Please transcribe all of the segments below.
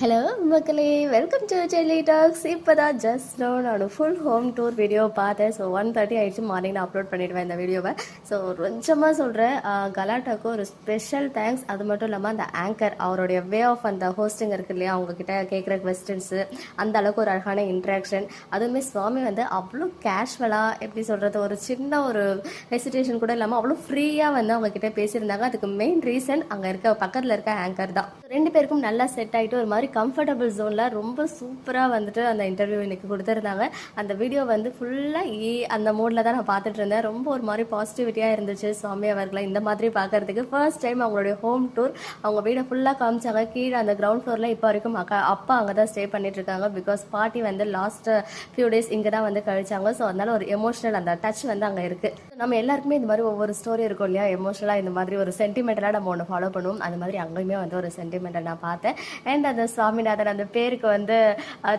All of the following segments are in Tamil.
ஹலோ மக்களே. வெல்கம் டு செல்லி டாக்ஸ் இப்போ தான் ஜஸ்ட் நோ நான் ஃபுல் ஹோம் டூர் வீடியோ பார்த்தேன். ஸோ ஒன் தேர்ட்டி ஆயிடுச்சு. மார்னிங் நான் அப்லோட் பண்ணிடுவேன் இந்த வீடியோவை ஸோ கொஞ்சமாக சொல்கிறேன் கலாட்டாக்கு ஒரு ஸ்பெஷல் தேங்க்ஸ் அது மட்டும் இல்லாமல் அந்த ஆங்கர் அவருடைய வே ஆஃப் அந்த ஹோஸ்டிங் இருக்கு இல்லையா? அவங்கக்கிட்ட கேட்குற கொஸ்டின்ஸு அந்த அளவுக்கு ஒரு அழகான இன்ட்ராக்ஷன் அதுவுமே சுவாமி வந்து அவ்வளோ கேஷுவலாக எப்படி சொல்கிறது ஒரு சின்ன ஒரு ஹெசிடேஷன் கூட இல்லாமல் அவ்வளோ ஃப்ரீயாக வந்து அவங்கக்கிட்ட பேசியிருந்தாங்க. அதுக்கு மெயின் ரீசன் அங்கே இருக்க பக்கத்தில் இருக்க ஆங்கர் தான். ரெண்டு பேருக்கும் நல்லா செட் ஆகிட்டு ஒரு மாதிரி கம்ஃபர்டபுள் ஜோனில் ரொம்ப சூப்பராக வந்துட்டு அந்த இன்டர்வியூ எனக்கு கொடுத்துருந்தாங்க. அந்த வீடியோ வந்து ஃபுல்லாக ஈ அந்த மோடில் தான் நான் பார்த்துட்டு இருந்தேன். ரொம்ப ஒரு மாதிரி பாசிட்டிவிட்டியாக இருந்துச்சு சுவாமி அவர்களை இந்த மாதிரி பார்க்கறதுக்கு. ஃபர்ஸ்ட் டைம் அவங்களுடைய ஹோம் டூர் அவங்க வீடை ஃபுல்லாக காமிச்சாங்க. கீழே அந்த கிரவுண்ட் ஃப்ளோரில் இப்போ வரைக்கும் அக்கா அப்பா அங்கே தான் ஸ்டே பண்ணிட்டு இருக்காங்க. பிகாஸ் பாட்டி வந்து லாஸ்ட் ஃபியூ டேஸ் இங்கே தான் வந்து கழிச்சாங்க. ஸோ அதனால ஒரு எமோஷனல் அந்த டச் வந்து அங்கே இருக்குது நம்ம எல்லாருக்குமே இந்த மாதிரி ஒவ்வொரு ஸ்டோரி இருக்கும் இல்லையா? எமோஷனலாக இந்த மாதிரி ஒரு சென்டிமெண்டலாக நம்ம ஒன்று ஃபாலோ பண்ணுவோம். அந்த மாதிரி அங்கேயுமே வந்து ஒரு சென்டிமெண்டல் நான் பார்த்தேன். அண்ட் அந்த சுவாமிநாதன் அந்த பேருக்கு வந்து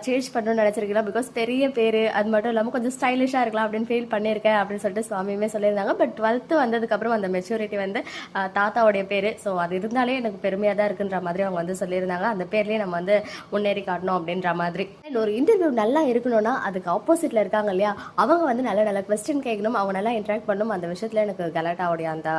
சேஞ்ச் பண்ணணும்னு நினச்சிருக்கலாம் பிகாஸ் பெரிய பேர் அது மட்டும் இல்லாமல் கொஞ்சம் ஸ்டைலிஷாக இருக்கலாம் அப்படின்னு ஃபீல் பண்ணியிருக்கேன் அப்படின்னு சொல்லிட்டு சுவாமியுமே சொல்லியிருந்தாங்க. பட் டுவெல்த்து வந்ததுக்கப்புறம் அந்த மெச்சூரிட்டி வந்து தாத்தாவுடைய பேர். ஸோ அது இருந்தாலே எனக்கு பெருமையாக தான் இருக்குன்ற மாதிரி அவங்க வந்து சொல்லியிருந்தாங்க. அந்த பேர்லேயே நம்ம வந்து முன்னேறி காட்டணும் அப்படின்ற மாதிரி. அண்ட் ஒரு இன்டர்வியூ நல்லா இருக்கணும்னா அதுக்கு ஆப்போசிட்டில் இருக்காங்க இல்லையா? அவங்க வந்து நல்ல நல்ல கொஸ்டின் கேட்கணும். அவங்க நல்லா இன்ட்ராக்ட் பண்ணும். அந்த விஷயத்தில் எனக்கு கலாட்டாவுடைய அந்த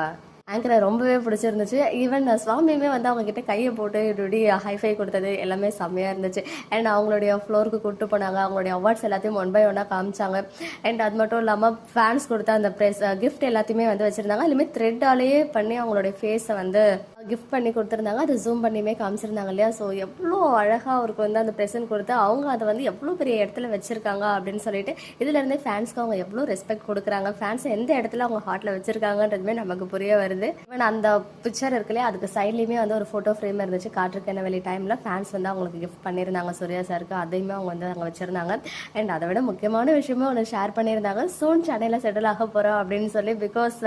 ஆங்கரை ரொம்பவே பிடிச்சிருந்துச்சு. ஈவன் சுவாமியுமே வந்து அவங்க கிட்ட கையை போட்டு இப்படி ஹைஃபை கொடுத்தது எல்லாமே செம்மையாக இருந்துச்சு. அண்ட் அவங்களுடைய ஃப்ளோருக்கு கூப்பிட்டு போனாங்க. அவங்களுடைய அவார்ட்ஸ் எல்லாத்தையும் ஒன் பை ஒன்னாக காமிச்சாங்க. அண்ட் அது மட்டும் இல்லாமல் ஃபேன்ஸ் கொடுத்த அந்த ப்ரெஸ் கிஃப்ட் எல்லாத்தையுமே வந்து வச்சுருந்தாங்க. அதுலேயுமே த்ரெட்டாலேயே பண்ணி அவங்களுடைய ஃபேஸை வந்து கிஃப்ட் பண்ணி கொடுத்துருந்தாங்க. அது ஜூம் பண்ணியுமே காமிச்சிருந்தாங்க இல்லையா? ஸோ எவ்வளோ அழகாக அவருக்கு வந்து அந்த ப்ரெசன்ட் கொடுத்து அவங்க அதை வந்து எவ்வளோ பெரிய இடத்துல வச்சுருக்காங்க அப்படின்னு சொல்லிட்டு இதுலேருந்தே ஃபேன்ஸ்க்கு அவங்க எவ்வளோ ரெஸ்பெக்ட் கொடுக்குறாங்க. ஃபேன்ஸ் எந்த இடத்துல அவங்க ஹார்ட்டில் வச்சுருக்காங்கன்றதுமே நமக்கு புரிய வருது. ஈவன் அந்த பிக்சர் இருக்குல்லையே அதுக்கு சைட்லேயுமே வந்து ஒரு ஃபோட்டோ ஃப்ரேம் இருந்துச்சு. காற்றுக்கென வெளி டைமில் ஃபேன்ஸ் வந்து அவங்களுக்கு கிஃப்ட் பண்ணியிருந்தாங்க. சூர்யா சாருக்கு அதையுமே அவங்க வந்து அங்கே வச்சுருந்தாங்க. அண்ட் அதை விட முக்கியமான விஷயமும் ஒன்று ஷேர் பண்ணியிருந்தாங்க. சூன் சென்னையில் செட்டில் ஆக போகிறோம் அப்படின்னு சொல்லி பிகாஸ்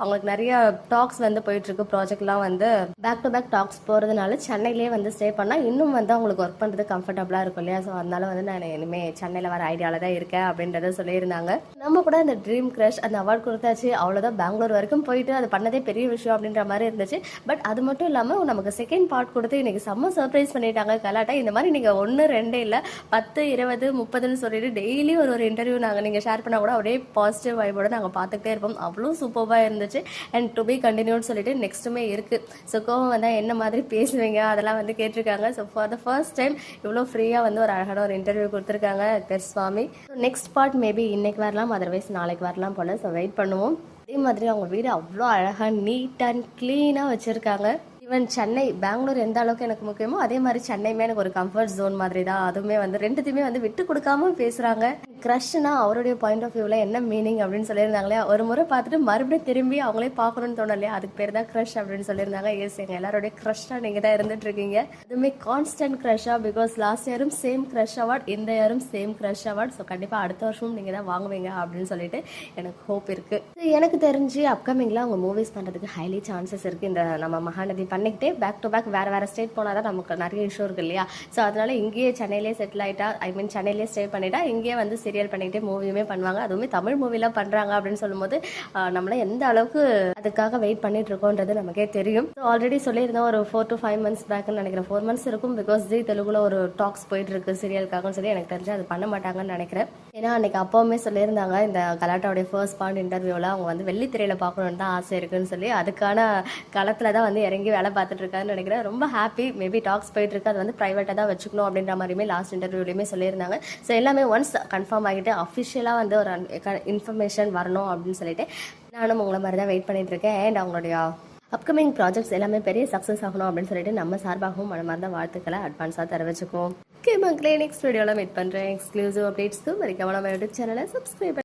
அவங்களுக்கு நிறைய டாக்ஸ் வந்து போயிட்டுருக்கு ப்ராஜெக்ட்லாம் வந்து பேக் டு பேக் டாக்ஸ் போகிறதுனால சென்னையிலேயே வந்து ஸ்டே பண்ணால் இன்னும் வந்து அவங்களுக்கு ஒர்க் பண்ணுறது கம்ஃபர்டபுளாக இருக்கும் இல்லையா? ஸோ அதனால வந்து நான் இனிமேல் சென்னையில் வர ஐடியாவில் தான் இருக்கேன் அப்படின்றத சொல்லியிருந்தாங்க. நம்ம கூட அந்த ட்ரீம் க்ரஷ் அந்த அவார்ட் கொடுத்தாச்சு அவ்வளோதான் பெங்களூர் வரைக்கும் போயிட்டு அது பண்ணதே பெரிய விஷயம் அப்படின்ற மாதிரி இருந்துச்சு. பட் அது மட்டும் இல்லாமல் நமக்கு செகண்ட் பார்ட் கொடுத்து இன்னைக்கு செம்ம சர்ப்ரைஸ் பண்ணிட்டாங்க. கலாட்டா இந்த மாதிரி நீங்கள் ஒன்று ரெண்டு இல்லை பத்து இருபது முப்பதுன்னு சொல்லிட்டு டெய்லி ஒரு ஒரு இன்டர்வியூ நாங்கள் நீங்கள் ஷேர் பண்ணால் கூட அப்படியே பாசிட்டிவ் வைபோட நாங்கள் பார்த்துக்கிட்டே இருப்போம். அவ்வளோ சூப்பராக இருந்துச்சு. அண்ட் டு பி கண்டினியூன்னு சொல்லிட்டு நெக்ஸ்ட்டுமே இருக்குது ஸோ கோவம் வந்தால் என்ன மாதிரி பேசுவீங்க? அதெல்லாம் வந்து கேட்டிருக்காங்க. So for the first time இவ்வளோ ஃப்ரீயாக வந்து ஒரு அழகான ஒரு இன்டர்வியூ கொடுத்துருக்காங்க. பெர் சுவாமி. நெக்ஸ்ட் பார்ட் மேபி இன்னைக்கு வரலாம் அதர்வைஸ் நாளைக்கு வரலாம் போல. ஸோ வெயிட் பண்ணுவோம். அதே மாதிரி அவங்க வீடு அவ்வளோ அழகாக நீட் அண்ட் க்ளீனாக வச்சுருக்காங்க. ஈவன் சென்னை பெங்களூர் எந்த அளவுக்கு எனக்கு முக்கியமோ அதே மாதிரி சென்னையுமே எனக்கு ஒரு கம்ஃபர்ட் ஜோன் மாதிரி தான் அதுவுமே வந்து ரெண்டுத்தையுமே வந்து விட்டு கொடுக்காம பேசுகிறாங்க க்ரஷ்னா அவருடைய பாயிண்ட் ஆஃப் வியூவில் என்ன மீனிங் அப்படின்னு சொல்லியிருந்தாங்களே ஒரு முறை பார்த்துட்டு மறுபடியும் திரும்பி அவங்களே பார்க்கணும்னு தோணலையா அதுக்கு பேர் தான் க்ரஷ் அப்படின்னு சொல்லியிருந்தாங்க. எஸ் எங்கள் எல்லாருடைய க்ரஷ்ஷாக நீங்கள் தான் இருந்துட்டு இருக்கீங்க. அதுவுமே கான்ஸ்டன்ட் க்ரஷ்ஷாக பிகாஸ் லாஸ்ட் இயரும் சேம் க்ரஷ் அவார்ட் இந்த இயரும் சேம் க்ரஷ் அவார்ட் ஸோ கண்டிப்பாக அடுத்த வருஷமும் நீங்கள் தான் வாங்குவீங்க அப்படின்னு சொல்லிட்டு எனக்கு ஹோப் இருக்குது எனக்கு தெரிஞ்சு அப்கமிங்கில் அவங்க மூவிஸ் பண்ணுறதுக்கு ஹைலி சான்சஸ் இருக்குது இந்த நம்ம மகாநதி பண்ணிக்கிட்டே பேக் டு பேக் வேறு வேறு ஸ்டேட் போனால் தான் நமக்கு நிறைய இஷ்யூ இருக்கு இல்லையா? ஸோ அதனால இங்கேயே சென்னையிலே செட்டில் ஆகிட்டா ஐ மீன் சென்னையிலே ஸ்டே பண்ணிட்டா இங்கேயே வந்து சீரியல் பண்ணிக்கிட்டே மூவியுமே பண்ணுவாங்க. அதுவுமே தமிழ் மூவிலாம் பண்ணுறாங்க அப்படின்னு சொல்லும்போது நம்மளாம் எந்த அளவுக்கு அதுக்காக வெயிட் பண்ணிட்டு இருக்கோன்றது நமக்கே தெரியும். ஸோ ஆல்ரெடி சொல்லியிருந்தோம் ஒரு ஃபோர் டு ஃபைவ் மந்த்ஸ் பேக்னு நினைக்கிறேன். ஃபோர் மந்த்ஸ் இருக்கும் பிகாஸ் ஜி தெலுங்குல ஒரு டாக்ஸ் போயிட்டு இருக்கு சீரியலுக்காகன்னு சொல்லி. எனக்கு தெரிஞ்சு அது பண்ண மாட்டாங்கன்னு நினைக்கிறேன். ஏன்னா அன்னைக்கு அப்பாவுமே சொல்லியிருந்தாங்க இந்த கலாட்டாவுடைய ஃபர்ஸ்ட் பாண்ட் இன்டர்வியூவில் அவங்க வந்து வெள்ளித்திரையில் பார்க்கணுன்னு தான் ஆசை இருக்குன்னு சொல்லி. அதுக்கான களத்தில் தான் வந்து இறங்கி வேலை பார்த்துட்டு இருக்காருன்னு நினைக்கிறேன். ரொம்ப ஹாப்பி மேபி டாக்ஸ் போயிட்டு இருக்கு. அது வந்து ப்ரைவேட்டாக தான் வச்சுக்கணும் அப்படின்ற மாதிரியுமே லாஸ்ட் இன்டர்வியூலையுமே சொல்லியிருந்தாங்க. ஸோ எல்லாமே ஒன்ஸ் கன்ஃபார்ம் ஆகிட்டு அஃபிஷியலாக வந்து ஒரு இன்ஃபர்மேஷன் வரணும் அப்படின்னு சொல்லிட்டு நானும் உங்களை மாதிரி தான் வெயிட் பண்ணிட்டு இருக்கேன். அண்ட் அவங்களுடைய அப்கமிங் ப்ராஜெக்ட்ஸ் எல்லாமே பெரிய சக்ஸஸ் ஆகணும் அப்படின்னு சொல்லிட்டு நம்ம சார்பாகவும் மனமார்ந்த வாழ்த்துக்களை அட்வான்ஸாக தெரிவிச்சுக்கோம் ஓகே மக்களே நெக்ஸ்ட் வீடியோவில் மீட் பண்ணுறேன் எக்ஸ்க்ளூசிவ் அப்டேட்ஸ்க்கு மறக்காம நம்ம யூடியூப் சேனலை சப்ஸ்கிரைப்